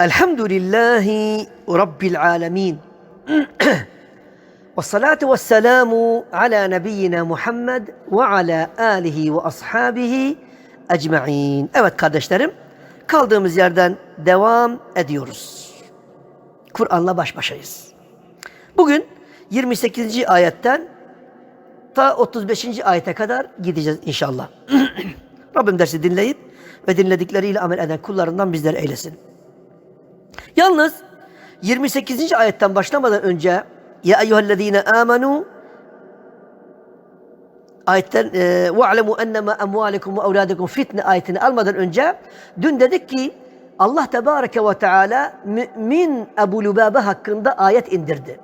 Elhamdülillahi Rabbil alemin. Ve salatu ve selamu ala nebiyyina Muhammed ve ala alihi ve ashabihi ecma'in. Evet kardeşlerim, kaldığımız yerden devam ediyoruz. Kur'an'la baş başayız. Bugün 28. ayetten ta 35. ayete kadar gideceğiz inşallah. Rabbim dersi dinleyip ve dinledikleriyle amel eden kullarından bizleri eylesin. Yalnız 28. ayetten başlamadan önce ya eyyühellezine amenu ayetten ve alemu ennema emvalikum ve evladukum fitne ayetini almadan önce dün dedik ki Allah Tebareke ve Teala mümin Ebu Lübabe hakkında ayet indirdi.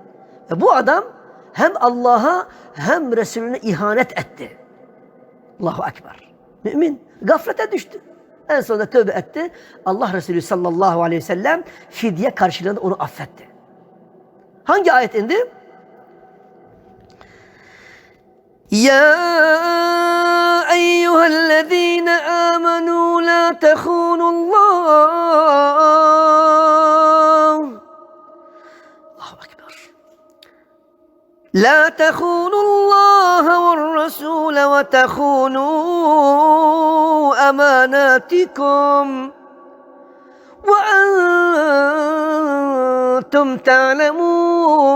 Ve bu adam hem Allah'a hem Resulüne ihanet etti. Allahu Ekber. Mümin gaflete düştü. En sonunda tövbe etti. Allah Resulü sallallahu aleyhi ve sellem fidye karşılığında onu affetti. Hangi ayet indi? Ya eyyühellezine amenu la tehunullah Allahu Ekber La tehunu الله والرسول وتخونوا أماناتكم وأنتم تعلمون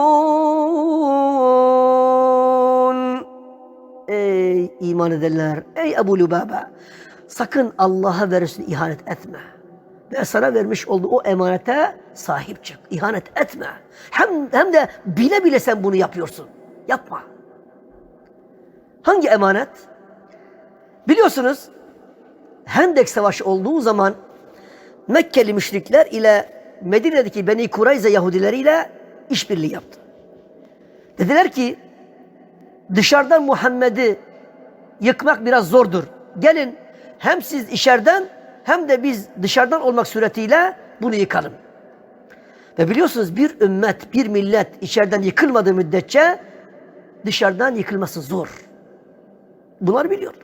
Ey iman edenler, ey Ebu Lübaba, sakın Allah'a ve Resulüne ihanet etme. Ve sana vermiş olduğu o emanete sahip çık. İhanet etme. Hem, hem de bile bile sen bunu yapıyorsun. Yapma. Hangi emanet? Biliyorsunuz Hendek Savaşı olduğu zaman Mekkeli müşrikler ile Medine'deki Beni Kurayza Yahudileriyle işbirliği yaptı. Dediler ki dışarıdan Muhammed'i yıkmak biraz zordur. Gelin hem siz içeriden hem de biz dışarıdan olmak suretiyle bunu yıkalım. Ve biliyorsunuz bir ümmet, bir millet içeriden yıkılmadığı müddetçe dışarıdan yıkılması zor. Bunlar biliyor.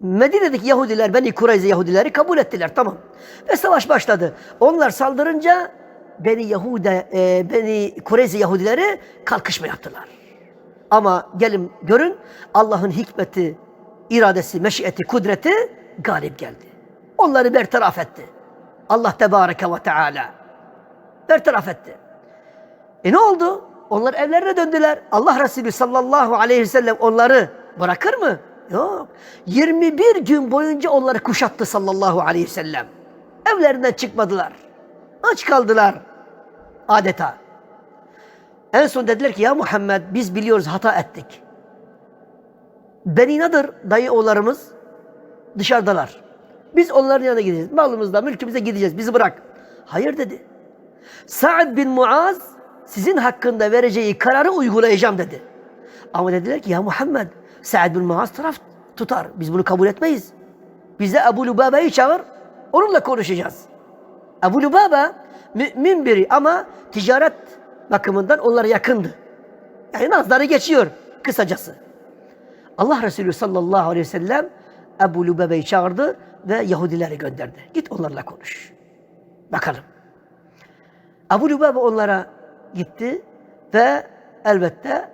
Medine'deki Yahudiler, Beni Kureyze Yahudileri kabul ettiler tamam. Ve savaş başladı. Onlar saldırınca Beni Yahude, e, Beni Kureyze Yahudileri kalkışma yaptılar. Ama gelin görün Allah'ın hikmeti, iradesi, meşiyeti, kudreti galip geldi. Onları bertaraf etti. Allah Tebareke ve Teala bertaraf etti. E ne oldu? Onlar evlerine döndüler. Allah Resulü sallallahu aleyhi ve sellem onları bırakır mı? Yok. 21 gün boyunca onları kuşattı sallallahu aleyhi ve sellem. Evlerinden çıkmadılar. Aç kaldılar. Adeta. En son dediler ki ya Muhammed biz biliyoruz hata ettik. Beni nedir dayı oğullarımız? Dışarıdalar. Biz onların yanına gideceğiz. Malımızla, mülkümüze gideceğiz. Bizi bırak. Hayır dedi. Sa'd bin Muaz sizin hakkında vereceği kararı uygulayacağım dedi. Ama dediler ki ya Muhammed Sa'd bin Muaz taraf tutar. Biz bunu kabul etmeyiz. Bize Ebu Lübabe'yi çağır. Onunla konuşacağız. Ebu Lübabe mümin biri ama ticaret bakımından onlara yakındı. Yani nazları geçiyor kısacası. Allah Resulü sallallahu aleyhi ve sellem Ebu Lübabe'yi çağırdı ve Yahudileri gönderdi. Git onlarla konuş. Bakalım. Ebu Lübabe onlara gitti ve elbette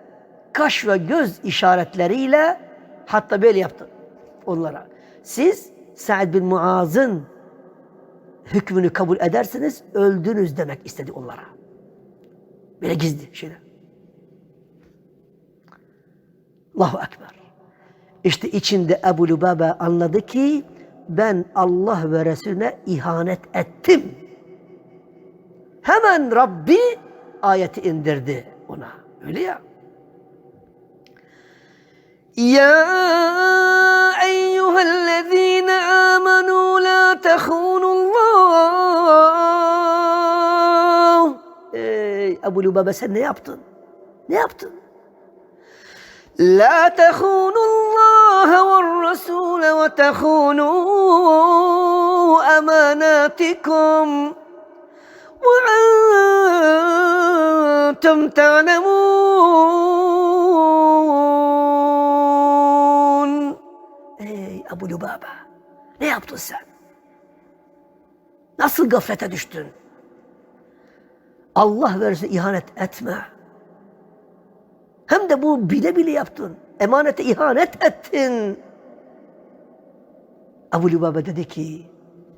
kaş ve göz işaretleriyle hatta böyle yaptı onlara. Siz Sa'd bin Muaz'ın hükmünü kabul ederseniz öldünüz demek istedi onlara. Böyle gizli şeyler. Allahu Ekber. İşte içinde Ebu Lübabe anladı ki ben Allah ve Resulüne ihanet ettim. Hemen Rabbi ayeti indirdi ona. Öyle ya. Ya eyyühellezine amenu la tehunullah. Ey Ebu Lübabe sen ne yaptın? Ne yaptın? لا تخونوا الله والرسول وتخونوا أماناتكم وأنتم تعلمون Ey Ebu Lübaba ne yaptın sen? Nasıl gaflete düştün? Allah verirse ihanet etme. Hem de bu bile bile yaptın. Emanete ihanet ettin. Ebu Lübabe dedi ki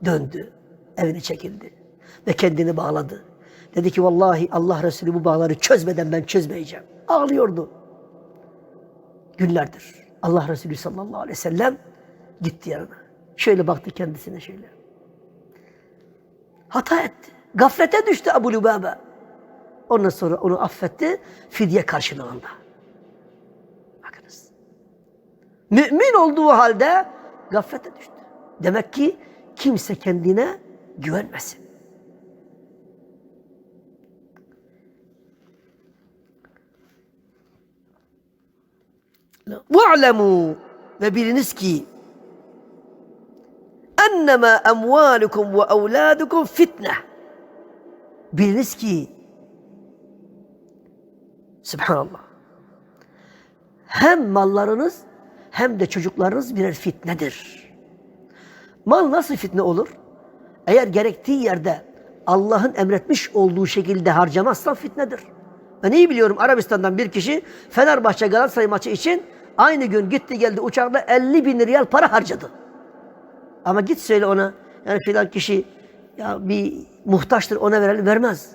döndü. Evine çekildi. Ve kendini bağladı. Dedi ki vallahi Allah Resulü bu bağları çözmeden ben çözmeyeceğim. Ağlıyordu. Günlerdir. Allah Resulü sallallahu aleyhi ve sellem gitti yanına. Şöyle baktı kendisine şöyle. Hata etti. Gaflete düştü Ebu Lübabe. Ondan sonra onu affetti fidye karşılığında. Bakınız. Mümin olduğu halde gaflete düştü. Demek ki kimse kendine güvenmesin. وَاعْلَمُوا ve biliniz ki ennema emvalukum ve evladukum fitne. Biliniz ki Subhanallah. Hem mallarınız hem de çocuklarınız birer fitnedir. Mal nasıl fitne olur? Eğer gerektiği yerde Allah'ın emretmiş olduğu şekilde harcamazsan fitnedir. Ben iyi biliyorum Arabistan'dan bir kişi Fenerbahçe Galatasaray maçı için aynı gün gitti geldi uçakta 50 bin riyal para harcadı. Ama git söyle ona yani filan kişi ya bir muhtaçtır ona verelim vermez.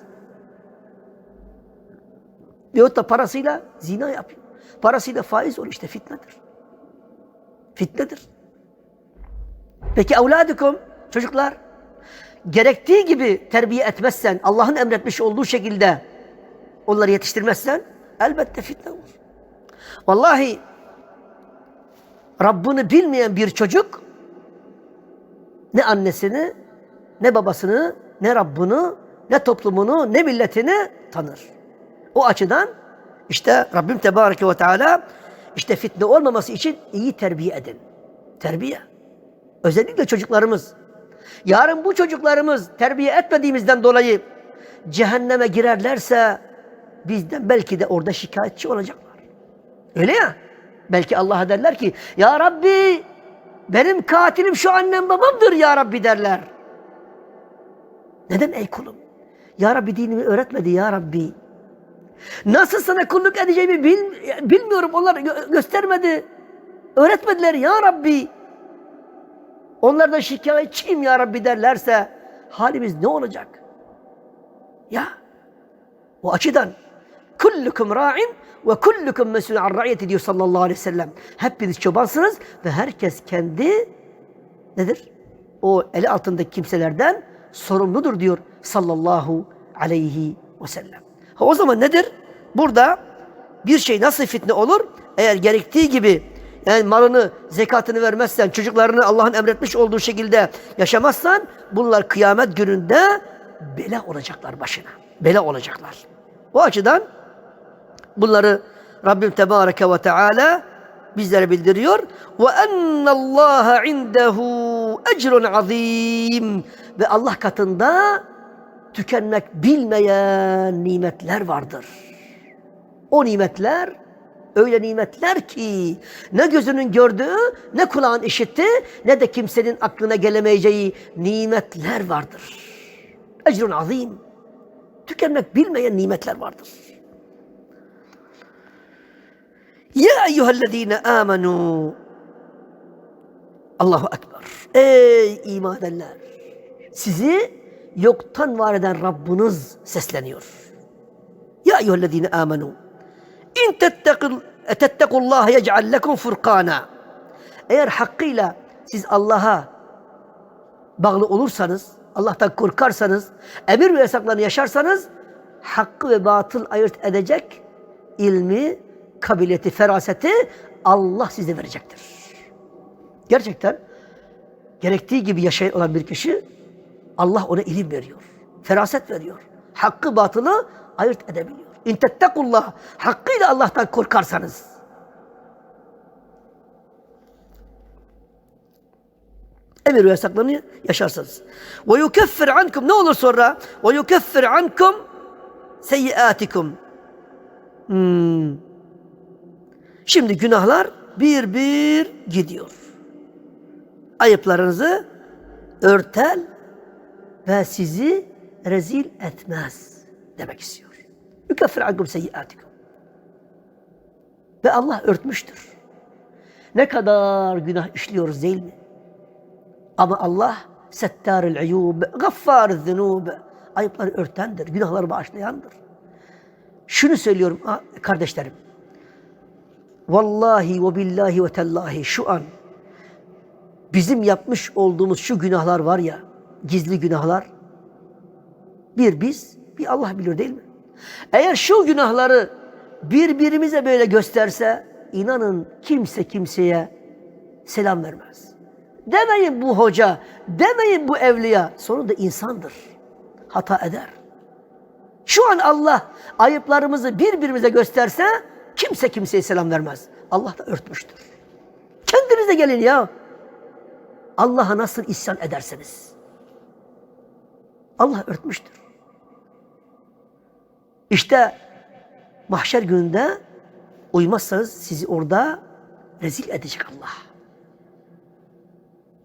Veyahut da parasıyla zina yapıyor. Parasıyla faiz oluyor işte fitnedir. Fitnedir. Peki evladukum çocuklar gerektiği gibi terbiye etmezsen Allah'ın emretmiş olduğu şekilde onları yetiştirmezsen elbette fitne olur. Vallahi Rabbini bilmeyen bir çocuk ne annesini, ne babasını, ne Rabbini, ne toplumunu, ne milletini tanır. O açıdan işte Rabbim Tebareke ve Teala işte fitne olmaması için iyi terbiye edin. Terbiye. Özellikle çocuklarımız. Yarın bu çocuklarımız terbiye etmediğimizden dolayı cehenneme girerlerse bizden belki de orada şikayetçi olacaklar. Öyle ya. Belki Allah'a derler ki Ya Rabbi benim katilim şu annem babamdır ya Rabbi derler. Neden ey kulum? Ya Rabbi dinimi öğretmedi ya Rabbi. Nasıl sana kulluk edeceğimi bil, bilmiyorum. Onlar gö- göstermedi. Öğretmediler ya Rabbi. Onlardan şikayetçiyim ya Rabbi derlerse halimiz ne olacak? Ya o açıdan kullukum ra'in ve kullukum mesulun an ra'iyeti diyor sallallahu aleyhi ve sellem. Hepiniz çobansınız ve herkes kendi nedir? O eli altındaki kimselerden sorumludur diyor sallallahu aleyhi ve sellem. Ha, o zaman nedir? Burada bir şey nasıl fitne olur? Eğer gerektiği gibi yani malını, zekatını vermezsen, çocuklarını Allah'ın emretmiş olduğu şekilde yaşamazsan bunlar kıyamet gününde bela olacaklar başına. Bela olacaklar. O açıdan bunları Rabbim Tebareke ve Teala bizlere bildiriyor. Ve ennallaha indehu ecrun azim. Ve Allah katında tükenmek bilmeyen nimetler vardır. O nimetler öyle nimetler ki ne gözünün gördüğü, ne kulağın işitti, ne de kimsenin aklına gelemeyeceği nimetler vardır. Ecrun azim. Tükenmek bilmeyen nimetler vardır. Ya eyyühellezine amenu. Allahu Ekber. Ey iman edenler. Sizi yoktan var eden Rabbiniz sesleniyor. Ya eyyühellezine amenu. İn tettekul tettekullah yec'al lekum furkana. Eğer hakkıyla siz Allah'a bağlı olursanız, Allah'tan korkarsanız, emir ve yasaklarını yaşarsanız, hakkı ve batıl ayırt edecek ilmi, kabiliyeti, feraseti Allah size verecektir. Gerçekten gerektiği gibi yaşayan olan bir kişi Allah ona ilim veriyor. Feraset veriyor. Hakkı batılı ayırt edebiliyor. İn tettekullah hakkıyla Allah'tan korkarsanız. Emir ve yasaklarını yaşarsanız. Ve yukeffir ankum ne olur sonra? Ve yukeffir ankum seyyiatikum. Hmm. Şimdi günahlar bir bir gidiyor. Ayıplarınızı örter ve sizi rezil etmez demek istiyor. Yukeffir ankum seyyiatikum. Ve Allah örtmüştür. Ne kadar günah işliyoruz değil mi? Ama Allah settaril uyub, gaffarız zunub. Ayıpları örtendir, günahları bağışlayandır. Şunu söylüyorum kardeşlerim. Vallahi ve billahi ve tellahi şu an bizim yapmış olduğumuz şu günahlar var ya, gizli günahlar. Bir biz, bir Allah bilir değil mi? Eğer şu günahları birbirimize böyle gösterse, inanın kimse kimseye selam vermez. Demeyin bu hoca, demeyin bu evliya. Sonunda insandır. Hata eder. Şu an Allah ayıplarımızı birbirimize gösterse kimse kimseye selam vermez. Allah da örtmüştür. Kendinize gelin ya. Allah'a nasıl isyan ederseniz. Allah örtmüştür. İşte mahşer gününde uymazsanız sizi orada rezil edecek Allah.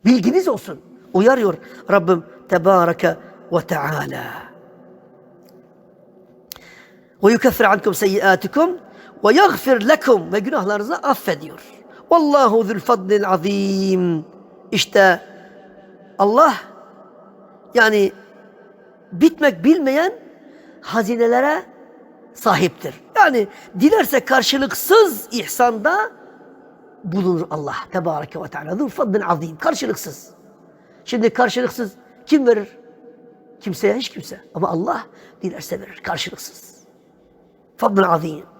Bilginiz olsun. Uyarıyor Rabbim Tebareke ve Teala. Ve yukeffir ankum seyyiatikum ve yaghfir lekum ve günahlarınızı affediyor. Vallahu zul fadlil azim. İşte Allah yani bitmek bilmeyen hazinelere sahiptir. Yani dilerse karşılıksız ihsanda bulunur Allah Tebareke ve Teala. Zul fadlin azim. Karşılıksız. Şimdi karşılıksız kim verir? Kimseye hiç kimse. Ama Allah dilerse verir karşılıksız. Fadlın azim.